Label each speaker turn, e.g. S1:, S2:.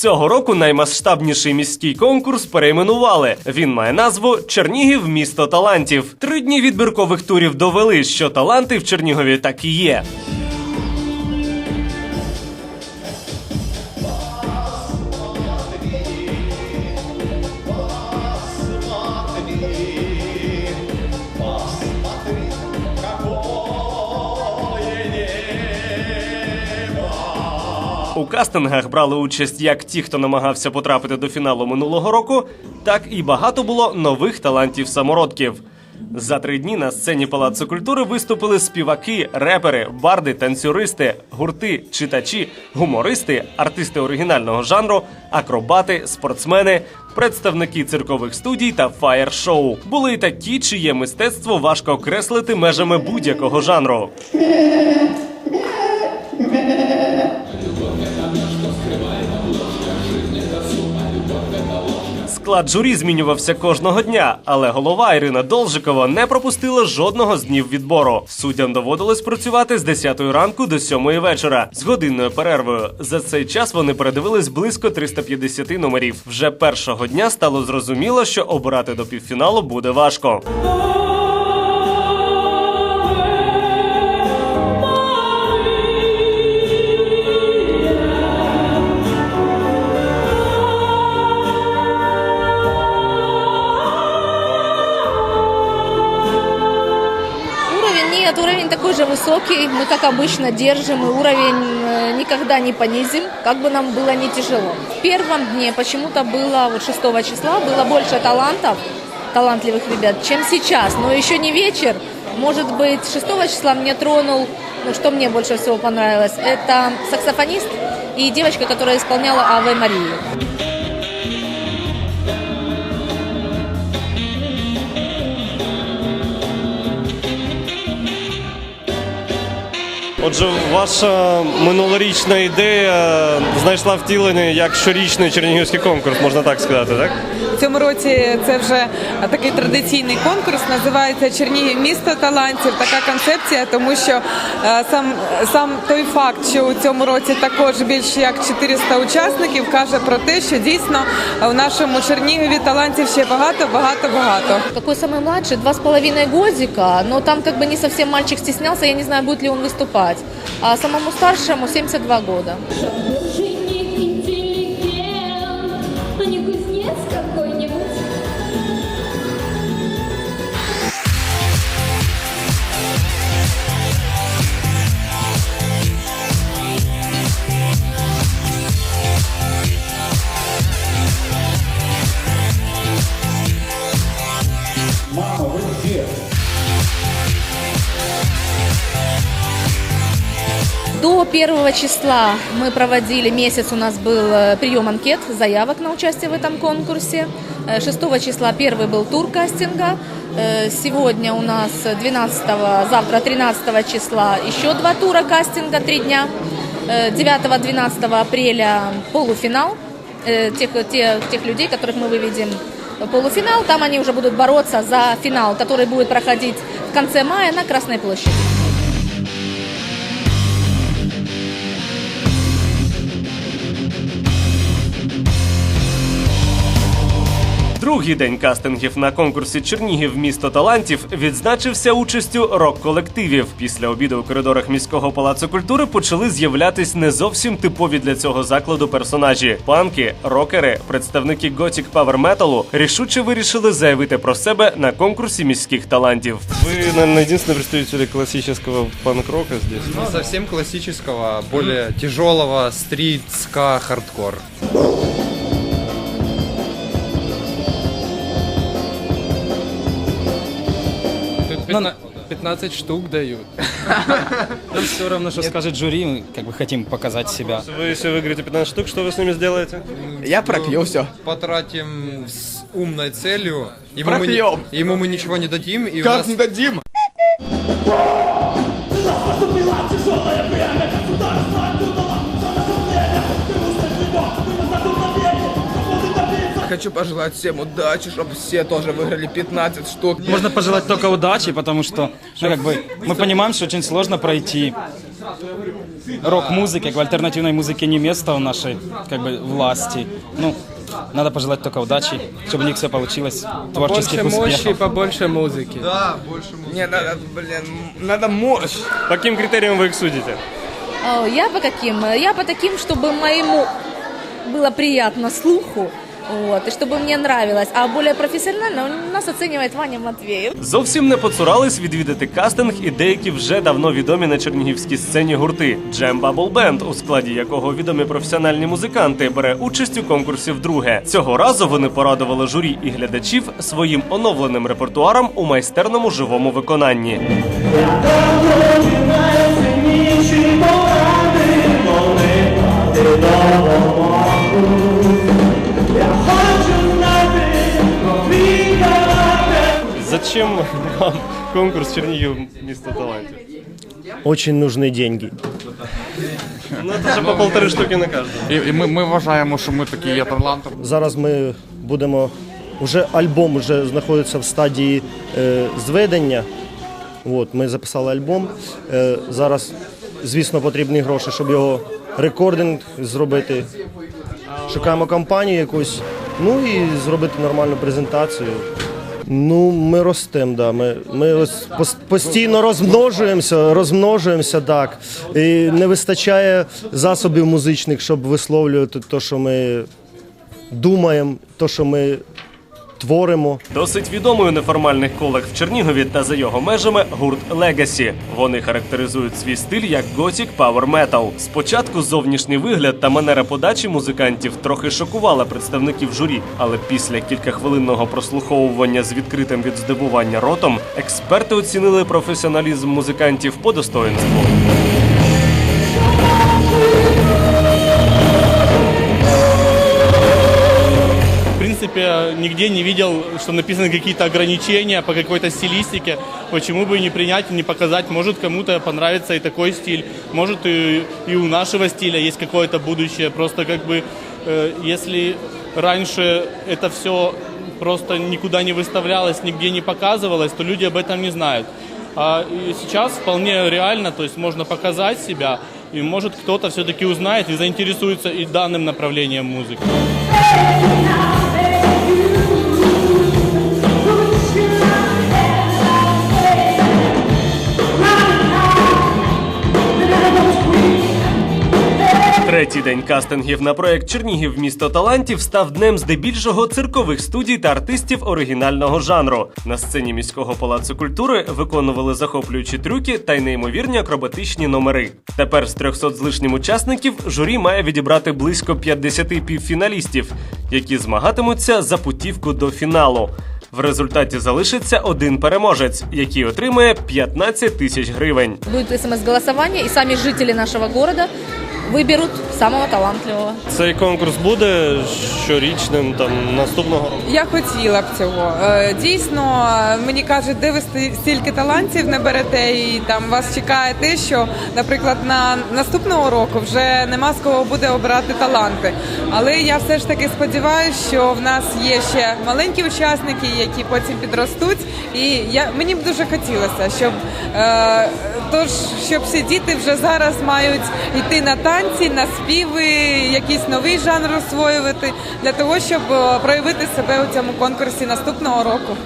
S1: Цього року наймасштабніший міський конкурс перейменували. Він має назву Чернігів місто талантів. Три дні відбіркових турів довели, що таланти в Чернігові так і є. У кастингах брали участь як ті, хто намагався потрапити до фіналу минулого року, так і багато було нових талантів самородків. За три дні на сцені Палацу культури виступили співаки, репери, барди, танцюристи, гурти, читачі, гумористи, артисти оригінального жанру, акробати, спортсмени, представники циркових студій та фаєр-шоу. Були й такі, чиє мистецтво важко окреслити межами будь-якого жанру. Склад журі змінювався кожного дня, але голова Ірина Должикова не пропустила жодного з днів відбору. Суддям доводилось працювати з 10 ранку до 7 вечора з годинною перервою. За цей час вони передивились близько 350 номерів. Вже першого дня стало зрозуміло, що обирати до півфіналу буде важко.
S2: Уровень нет, уровень такой же высокий. Мы, как обычно, держим, и уровень э, никогда не понизим, как бы нам было не тяжело. В первом дне почему-то было, вот 6 числа, было больше талантов, талантливых ребят, чем сейчас. Но еще не вечер. Может быть, 6 числа мне тронул, ну, что мне больше всего понравилось, это саксофонист и девочка, которая исполняла Аве Марию.
S1: Отже, ваша минулорічна ідея знайшла втілення як щорічний чернігівський конкурс, можна так сказати, так?
S3: В цьому році це вже такий традиційний конкурс. Називається Чернігів місто талантів. Така концепція, тому що е, сам сам той факт, що у цьому році також більше як 400 учасників, каже про те, що дійсно у нашому Чернігові талантів ще багато, багато, багато.
S2: Какой самый младший? Два с половиной годика, но там как бы не совсем мальчик стеснялся, я не знаю, будет ли он выступать. А самому старшему 72 года. 1 числа мы проводили месяц, у нас был э, прием анкет, заявок на участие в этом конкурсе. Э, 6 числа первый был тур кастинга. Э, сегодня у нас 12, завтра 13 числа еще два тура кастинга, три дня. 9-12 апреля полуфинал тех, тех, тех людей, которых мы выведем в полуфинал. Там они уже будут бороться за финал, который будет проходить в конце мая на Красной площади.
S1: Другий день кастингів на конкурсі Чернігів місто талантів відзначився участю рок-колективів. Після обіду у коридорах міського палацу культури почали з'являтись не зовсім типові для цього закладу персонажі. Панки, рокери, представники готік павер металу рішуче вирішили заявити про себе на конкурсі міських талантів. Ви, наверное, єдиний представитель класичного панк-рока здесь.
S4: Ну, совсем классического, более тяжелого стрит, ска, хардкор. Тут 15, 15 штук дают.
S5: Нам все равно, что скажет жюри, мы как бы хотим показать себя.
S1: Вы, если выиграете 15 штук, что вы с ними сделаете?
S6: Я пропью все.
S4: Потратим с умной целью. Ему мы,
S6: Пропьем.
S4: не- ему мы ничего не дадим, и у
S6: Как
S4: нас
S6: не дадим? Хочу пожелать всем удачи, чтобы все тоже выиграли 15 штук.
S5: Можно пожелать только удачи, потому что ну, как бы, мы понимаем, что очень сложно пройти. рок-музыке, как бы альтернативной музыке не место в нашей как бы власти. Ну, надо пожелать только удачи, чтобы у них все получилось, творческих
S6: Больше мощи,
S5: успехов.
S6: побольше музыки.
S4: Да, больше музыки.
S6: Не, надо, блин, надо мощь.
S1: По яким критеріям ви їх судите?
S2: Э, Я по каким? Я по таким, чтобы моему было приятно слуху, вот, и чтобы мне нравилось. А более профессионально нас оценивает Ваня Матвеев.
S1: Зовсім не поцурались відвідати кастинг і деякі вже давно відомі на чернігівській сцені гурти Jam Bubble Band, у складі якого відомі професіональні музиканти, бере участь у конкурсі вдруге. Цього разу вони порадували журі і глядачів своїм оновленим репертуаром у майстерному живому виконанні. Зачем вам конкурс Чернігів місто талантів?
S7: Очень нужны деньги.
S1: Ну це ж по полтори штуки на кожного.
S4: І, і ми, ми вважаємо, що ми такі є таланти.
S7: Зараз ми будемо. Уже альбом вже знаходиться в стадії е, зведення. От, ми записали альбом. Е, зараз, звісно, потрібні гроші, щоб його рекординг зробити. Шукаємо компанію якусь, ну і зробити нормальну презентацію. Ну, ми ростемо, да. Ми, ми ось постійно розмножуємося, розмножуємося, так. І не вистачає засобів музичних, щоб висловлювати те, що ми думаємо, те, що ми творимо.
S1: Досить відомий у неформальних колах в Чернігові та за його межами гурт Legacy. Вони характеризують свій стиль як готік Power Metal. Спочатку зовнішній вигляд та манера подачі музикантів трохи шокувала представників журі, але після кількахвилинного прослуховування з відкритим від здивування ротом експерти оцінили професіоналізм музикантів по достоинству.
S8: Принципе, нигде не видел, что написаны какие-то ограничения по какой-то стилистике. Почему бы не принять, не показать? Может, кому-то понравится и такой стиль. Может, и, и у нашего стиля есть какое-то будущее. Просто как бы, э, если раньше это все просто никуда не выставлялось, нигде не показывалось, то люди об этом не знают. А и сейчас вполне реально, то есть можно показать себя, и может кто-то все-таки узнает и заинтересуется и данным направлением музыки.
S1: Третій день кастингів на проект Чернігів місто талантів став днем здебільшого циркових студій та артистів оригінального жанру. На сцені міського палацу культури виконували захоплюючі трюки та й неймовірні акробатичні номери. Тепер з 300 з лишнім учасників журі має відібрати близько 50 півфіналістів, які змагатимуться за путівку до фіналу. В результаті залишиться один переможець, який отримає 15 тисяч гривень.
S2: Будет смс-голосование, и сами жители нашего города выберут самого талантливого.
S1: Цей конкурс буде щорічним там наступного року.
S3: Я хотіла б цього. Е, Дійсно, мені кажуть, де ви стільки талантів не берете, і там вас чекає те, що, наприклад, на наступного року вже нема з кого буде обирати таланти. Але я все ж таки сподіваюся, що в нас є ще маленькі учасники, які потім підростуть. І я мені б дуже хотілося, щоб е, тож, щоб всі діти вже зараз мають йти на танці, на співи, якийсь новий жанр освоювати для того, щоб е, проявити себе у цьому конкурсі наступного року.